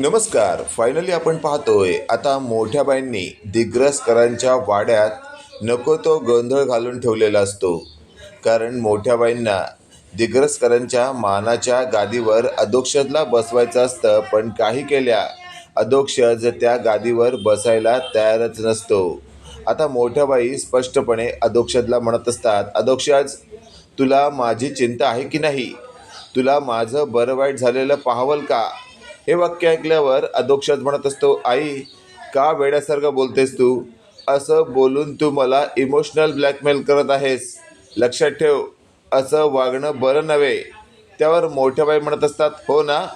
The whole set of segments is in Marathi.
नमस्कार. फायनली आपण पाहतोय आता मोठ्या बाईंनी दिग्रसकरांच्या वाड्यात नको तो गोंधळ घालून ठेवलेला असतो. कारण मोठ्या बाईंना दिग्रसकरांच्या मानाच्या गादीवर अधोक्षजला बसवायचं असतं पण काही केल्या अधोक्षज त्या गादीवर बसायला तयारच नसतो. आता मोठ्या बाई स्पष्टपणे अधोक्षजला म्हणत असतात अधोक्षज तुला माझी चिंता आहे की नाही? तुला माझं बरं वाईट झालेलं पाहावल का? हे वाक्य ऐकल्यावर अधोक्षात म्हणत असतो आई का वेड्यासारखं बोलतेस तू? असं बोलून तू मला इमोशनल ब्लॅकमेल करत आहेस. लक्षात ठेव असं वागणं बरं नव्हे. त्यावर मोठ्या बाई म्हणत असतात हो ना?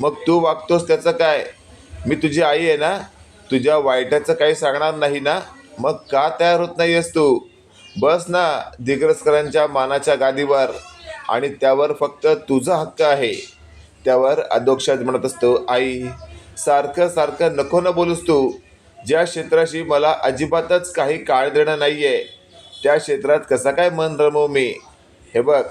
मग तू वागतोस त्याचं काय? मी तुझी आई आहे ना? तुझ्या वाईटाचं काही सांगणार नाही ना? मग का तयार होत नाही आहेस तू? बस ना दिग्रसकरांच्या मानाच्या गादीवर. आणि त्यावर फक्त तुझा हक्क आहे. त्यावर अधोक्षात म्हणत असतो आई सारखं सारखं नको न बोलूस तू. ज्या क्षेत्राशी मला अजिबातच काही काळ देणं नाही आहे त्या क्षेत्रात कसा काय मन रमवू मी? हे बघ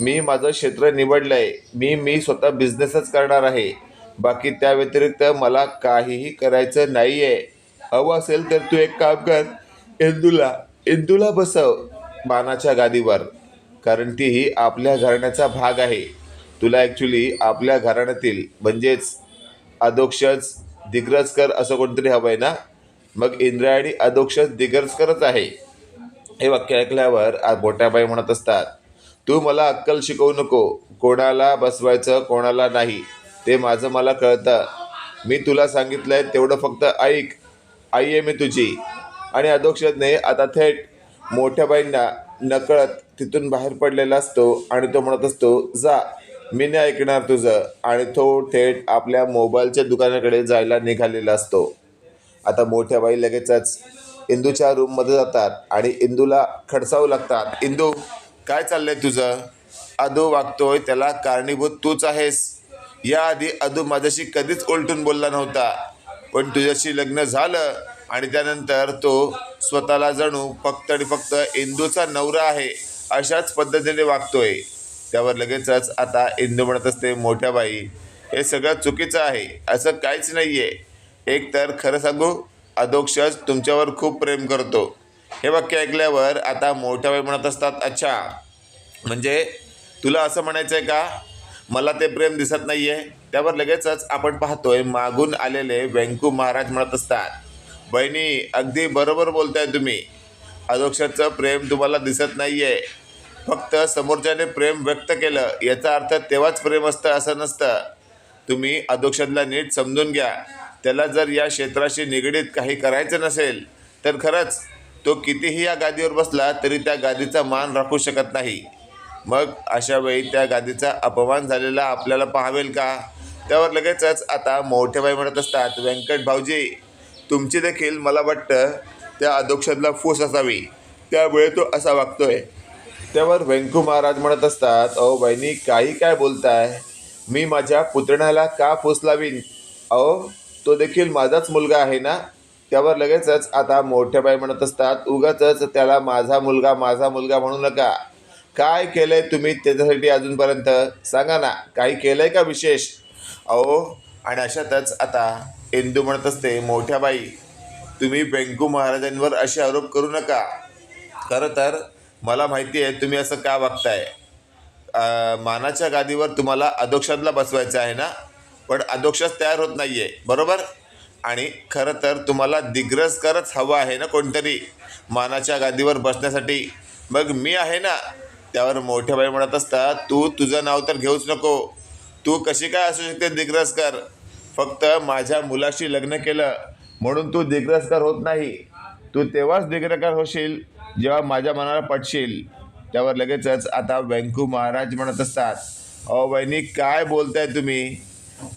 मी माझं क्षेत्र निवडलं आहे मी मी स्वतः बिझनेसच करणार आहे. बाकी त्या व्यतिरिक्त मला काहीही करायचं नाही आहे हवं असेल तर तू एक काम कर इंदूला इंदूला बसव मानाच्या गादीवर. कारण तीही आपल्या घराण्याचा भाग आहे. तुला ॲक्च्युली आपल्या घराण्यातील म्हणजेच अधोक्षज दिग्रजकर असं कोणतरी हवं आहे ना? मग इंद्रायणी अधोक्षज दिग्रजकरच आहे. हे वाक्य ऐकल्यावर आ- मोठ्याबाई म्हणत असतात तू मला अक्कल शिकवू नको. कोणाला बसवायचं कोणाला नाही ते माझं मला कळतं. मी तुला सांगितलं आहे तेवढं फक्त ऐक. आई आहे मी तुझी. आणि अधोक्षजने आता थेट मोठ्याबाईंना नकळत तिथून बाहेर पडलेला असतो आणि तो म्हणत असतो जा. मी नाही ऐकणार तुझं. आणि तो थेट आपल्या मोबाईलच्या दुकानाकडे जायला निघालेला असतो. आता मोठ्या बाई लगेचच इंदूच्या रूममध्ये जातात आणि इंदूला खडसावू लागतात. इंदू काय चाललंय तुझं? अदू वागतोय त्याला कारणीभूत तूच आहेस. याआधी अदू माझ्याशी कधीच उलटून बोलला नव्हता. पण तुझ्याशी लग्न झालं आणि त्यानंतर तो स्वतःला जणू फक्त आणि फक्त इंदूचा नवरा आहे अशाच पद्धतीने वागतोय. त्यावर लगेचच आता इंदू म्हणत असते मोठ्या बाई हे सगळं चुकीचं आहे. असं काहीच नाही आहे एक तर खरं सांगू अधोक्षज तुमच्यावर खूप प्रेम करतो. हे वाक्य ऐकल्यावर आता मोठ्या बाई म्हणत असतात अच्छा म्हणजे तुला असं म्हणायचं आहे का? मला ते प्रेम दिसत नाही आहे त्यावर लगेचच आपण पाहतोय मागून आलेले व्यंकू महाराज म्हणत असतात बहिणी अगदी बरोबर बोलताय तुम्ही. अधोक्षजचं प्रेम तुम्हाला दिसत नाही आहे फक्त समोरच्याने प्रेम व्यक्त केलं याचा अर्थ तेव्हाच प्रेम असतं असं नसतं. तुम्ही अधोक्षजला नीट समजून घ्या. त्याला जर या क्षेत्राशी निगडीत काही करायचं नसेल तर खरंच तो कितीही या गादीवर बसला तरी त्या गादीचा मान राखू शकत नाही. मग अशा वेळी त्या गादीचा अपमान झालेला आपल्याला पाहावेल का? त्यावर लगेचच आता मोठेबाई म्हणत असतात व्यंकट भाऊजी तुमची देखील मला वाटतं त्या अधोक्षजला फूस असावी. त्यामुळे तो असा वागतोय त्यावर व्यंकू महाराज म्हणत असतात अहो बहिणी काही काय बोलताय? मी माझ्या पुतण्याला का फूस लावीन अहो तो देखील माझाच मुलगा आहे ना? त्यावर लगेचच आता मोठ्या बाई म्हणत असतात उगाच त्याला माझा मुलगा माझा मुलगा म्हणू नका. काय केलंय तुम्ही त्याच्यासाठी अजूनपर्यंत? सांगा ना काही केलंय का विशेष? अहो आणि अशातच आता इंदू म्हणत असते मोठ्या बाई तुम्ही व्यंकू महाराजांवर असे आरोप करू नका. खरं तर मला माहिती आहे तुम्ही असं का वागताय? मानाच्या गादीवर तुम्हाला अधोक्षातला बसवायचं आहे ना? पण अधोक्षात तयार होत नाही आहे बरोबर? आणि खरं तर तुम्हाला दिग्रसकरच हवं आहे ना कोणतरी मानाच्या गादीवर बसण्यासाठी? मग मी आहे ना? त्यावर मोठ्या बाई म्हणत असतात तू तुझं नाव तर घेऊच नको. तू कशी काय असू शकते दिग्रसकर? फक्त माझ्या मुलाशी लग्न केलं म्हणून तू दिग्रसकर होत नाही. तू तेव्हाच दिग्रकार होशील जेव्हा माझ्या मनाला पटशील त्यावर लगेचच आता व्यंकू महाराज म्हणत असतात अहो वहिनी काय बोलताय तुम्ही?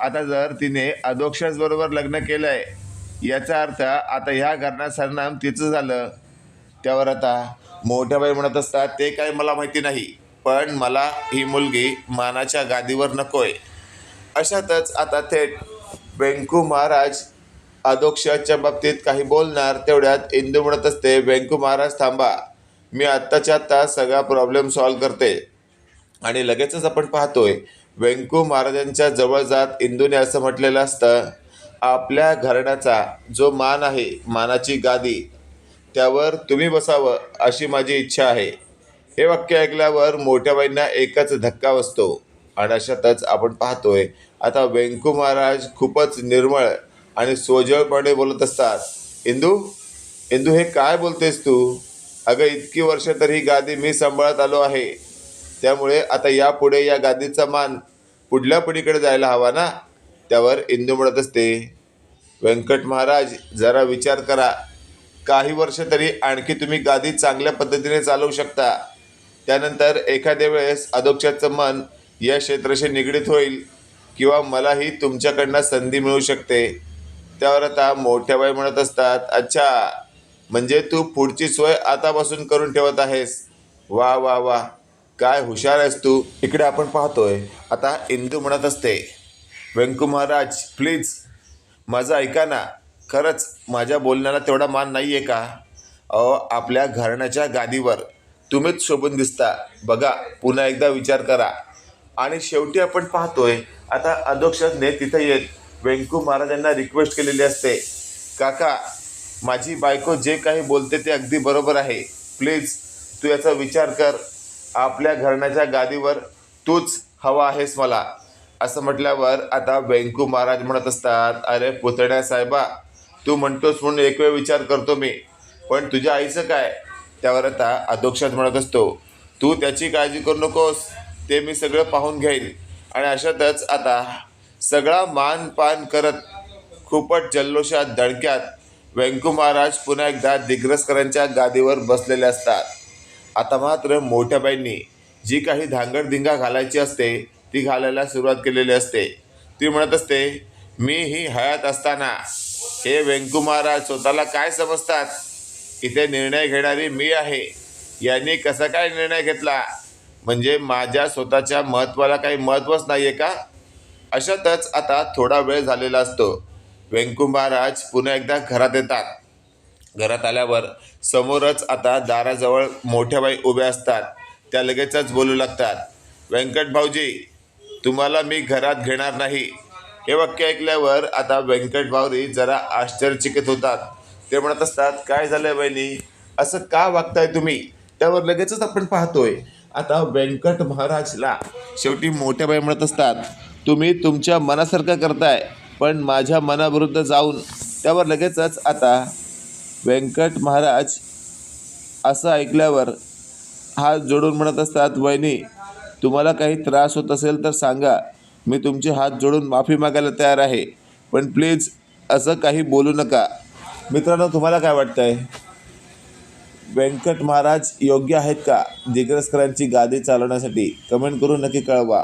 आता जर तिने अधोक्षज लग्न लग्न केलंय याचा अर्थ आता ह्या घराण्यात सरनाम तिचं झालं. त्यावर आता मोठ्या बाई म्हणत असतात ते काय मला माहिती नाही पण मला ही मुलगी मानाच्या गादीवर नकोय. अशातच आता थेट व्यंकू महाराज अधोक्षच्या बाबतीत काही बोलणार तेवढ्यात इंदू म्हणत असते व्यंकू महाराज थांबा. मी आत्ताच्या आत्ता सगळा प्रॉब्लेम सॉल्व करते. आणि लगेचच आपण पाहतोय व्यंकू महाराजांच्या जवळ जात इंदूने असं म्हटलेलं असतं आपल्या घराण्याचा जो मान आहे मानाची गादी त्यावर तुम्ही बसावं अशी माझी इच्छा आहे. हे वाक्य ऐकल्यावर मोठ्या बाईंना एकच धक्का बसतो. आणि अशातच आपण पाहतोय आता व्यंकू महाराज खूपच निर्मळ आणि सोजळपणे बोलत असतात इंदू इंदू हे काय बोलतेस तू? अगं इतकी वर्ष तर ही गादी मी सांभाळत आलो आहे. त्यामुळे आता यापुढे या गादीचा मान पुढल्या पिढीकडे जायला हवा ना? त्यावर इंदू म्हणत असते व्यंकट महाराज जरा विचार करा. काही वर्ष तरी आणखी तुम्ही गादी चांगल्या पद्धतीने चालवू शकता. त्यानंतर एखाद्या वेळेस अधोक्षाचं मन या क्षेत्राशी निगडीत होईल किंवा मलाही तुमच्याकडनं संधी मिळू शकते. त्यावर आता मोठ्या बाई म्हणत असतात अच्छा म्हणजे तू पुढची सोय आतापासून करून ठेवत आहेस. वा वा वा. काय हुशार आहेस तू. इकडे आपण पाहतोय. आता इंदू म्हणत असते व्यंकू महाराज प्लीज माझं ऐका ना. खरंच माझ्या बोलण्याला तेवढा मान नाही आहे का? अहो आपल्या घराण्याच्या गादीवर तुम्हीच शोभून दिसता. बघा पुन्हा एकदा विचार करा. आणि शेवटी आपण पाहतोय आता अध्यक्षने तिथे येत व्यंकू महाराजांना रिक्वेस्ट केलेली असते. काका माझी बायको जे काही बोलते ते अगदी बरोबर आहे. प्लीज तू याचा विचार कर. आपल्या घराण्याच्या गादीवर तूच हवा आहेस मला. असं म्हटल्यावर आता व्यंकू महाराज म्हणत असतात अरे पुतण्या साहेबा तू म्हणतोस म्हणून एक वेळ विचार करतो मी. पण तुझ्या आईचं काय? त्यावर आता अधोक्षात म्हणत असतो तू त्याची काळजी करू नकोस. ते मी सगळं पाहून घेईन. आणि अशातच आता सगळा मान पान करत खूपच जल्लोषात दडक्यात व्यंकू महाराज पुन्हा एकदा दिग्रसकरांच्या गादीवर बसलेले असतात. आता मात्र मोठ्याबाईंनी जी काही धांगडधिंगा घालायची असते ती घालायला सुरुवात केलेली असते. ती म्हणत असते मी ही हयात असताना हे व्यंकू महाराज स्वतःला काय समजतात? इथे निर्णय घेणारी मी आहे. यांनी कसा काय निर्णय घेतला? म्हणजे माझ्या स्वतःच्या महत्त्वाला काही महत्त्वच नाही आहे का? अशातच आता थोडा वेळ झालेला असतो. व्यंकू महाराज पुन्हा एकदा घरात येतात. घरात आल्यावर समोरच आता दाराजवळ मोठ्या बाई उभ्या असतात. त्या लगेचच बोलू लागतात. व्यंकट भाऊजी तुम्हाला मी घरात घेणार नाही. हे वाक्य ऐकल्यावर आता व्यंकट भाऊरी जरा आश्चर्यचकित होतात. ते म्हणत असतात काय झालंय बहिणी असं का वागताय तुम्ही? त्यावर लगेचच आपण पाहतोय. आता व्यंकट महाराजला शेवटी मोठ्या बाई म्हणत असतात तुम्ही तुमच्या मनासारखं करताय पण माझ्या मनाविरुद्ध जाऊन त्यावर लगेचच आता व्यंकट महाराज असं ऐकल्यावर हात जोडून म्हणत असतात वहिनी तुम्हाला काही त्रास होत असेल तर सांगा. मी तुमचे हात जोडून माफी मागायला तयार आहे पण प्लीज असं काही बोलू नका. मित्रांनो तुम्हाला काय वाटतंय? व्यंकट महाराज योग्य आहेत का? दिग्रसकरांची गादी चालवण्यासाठी कमेंट करून नक्की कळवा.